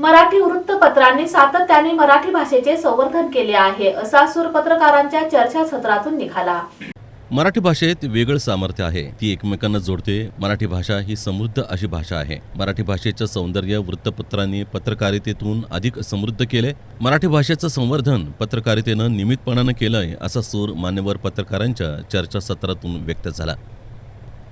मराठी वृत्तपत्रांनी सातत्याने मराठी भाषेचे संवर्धन केले आहे. असा सूर पत्रकारांच्या चर्चासत्रातून निघाला. मराठी भाषेत वेगळं सामर्थ्य आहे. ती एकमेकांना जोडते. मराठी भाषा ही समृद्ध अशी भाषा आहे. मराठी भाषेचं सौंदर्य वृत्तपत्रांनी पत्रकारितेतून अधिक समृद्ध केले मराठी भाषेचं संवर्धन पत्रकारितेनं नियमितपणानं केलंय असा सूर मान्यवर पत्रकारांच्या चर्चासत्रातून व्यक्त झाला.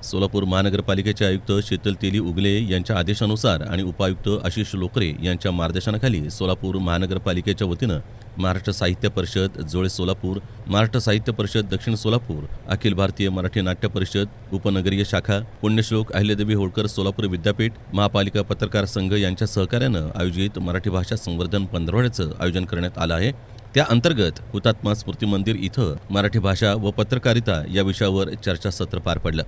सोलापूर महानगरपालिकेचे आयुक्त शीतल तेली उगले यांच्या आदेशानुसार आणि उपायुक्त आशिष लोकरे यांच्या मार्गदर्शनाखाली सोलापूर महानगरपालिकेच्या वतीनं महाराष्ट्र साहित्य परिषद जोळे सोलापूर महाराष्ट्र साहित्य परिषद दक्षिण सोलापूर अखिल भारतीय मराठी नाट्य परिषद उपनगरीय शाखा पुण्यश्लोक अहिल्यादेवी होळकर सोलापूर विद्यापीठ महापालिका पत्रकार संघ यांच्या सहकार्यानं आयोजित मराठी भाषा संवर्धन पंधरवड्याचं आयोजन करण्यात आलं आहे. त्या अंतर्गत हुतात्मा स्मृती मंदिर इथं मराठी भाषा व पत्रकारिता या विषयावर चर्चासत्र पार पडलं.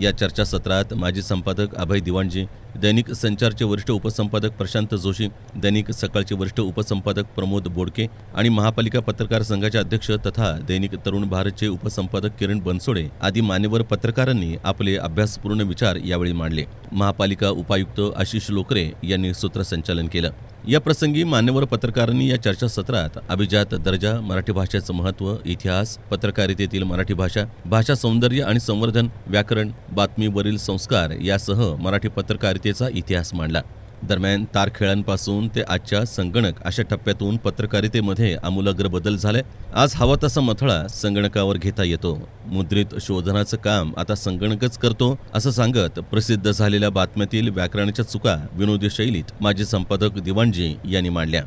या चर्चासत्रात माजी संपादक अभय दिवाणजी दैनिक संचारचे वरिष्ठ उपसंपादक प्रशांत जोशी दैनिक सकाळचे वरिष्ठ उपसंपादक प्रमोद बोडके आणि महापालिका पत्रकार संघाचे अध्यक्ष तथा दैनिक तरुण भारतचे उपसंपादक किरण बनसोडे आदी मान्यवर पत्रकारांनी आपले अभ्यासपूर्ण विचार यावेळी मांडले. महापालिका उपायुक्त आशिष लोकरे यांनी सूत्रसंचालन केलं. या प्रसंगी मान्यवर पत्रकारांनी या चर्चासत्रात अभिजात दर्जा मराठी भाषेचं महत्त्व इतिहास पत्रकारितेतील मराठी भाषा भाषा सौंदर्य आणि संवर्धन व्याकरण बातमीवरील संस्कार यासह मराठी पत्रकारितेचा इतिहास मांडला. दरम्यान तारखेळांपासून ते आजच्या संगणक अशा टप्प्यातून पत्रकारितेमध्ये आमूलाग्र बदल झाले आज हवा तसा मथळा संगणकावर घेता येतो. मुद्रित शोधनाचं काम आता संगणकच करतो असं सांगत प्रसिद्ध झालेल्या बातम्यातील व्याकरणाच्या चुका विनोदी शैलीत माजी संपादक दिवाणजी यांनी मांडल्या.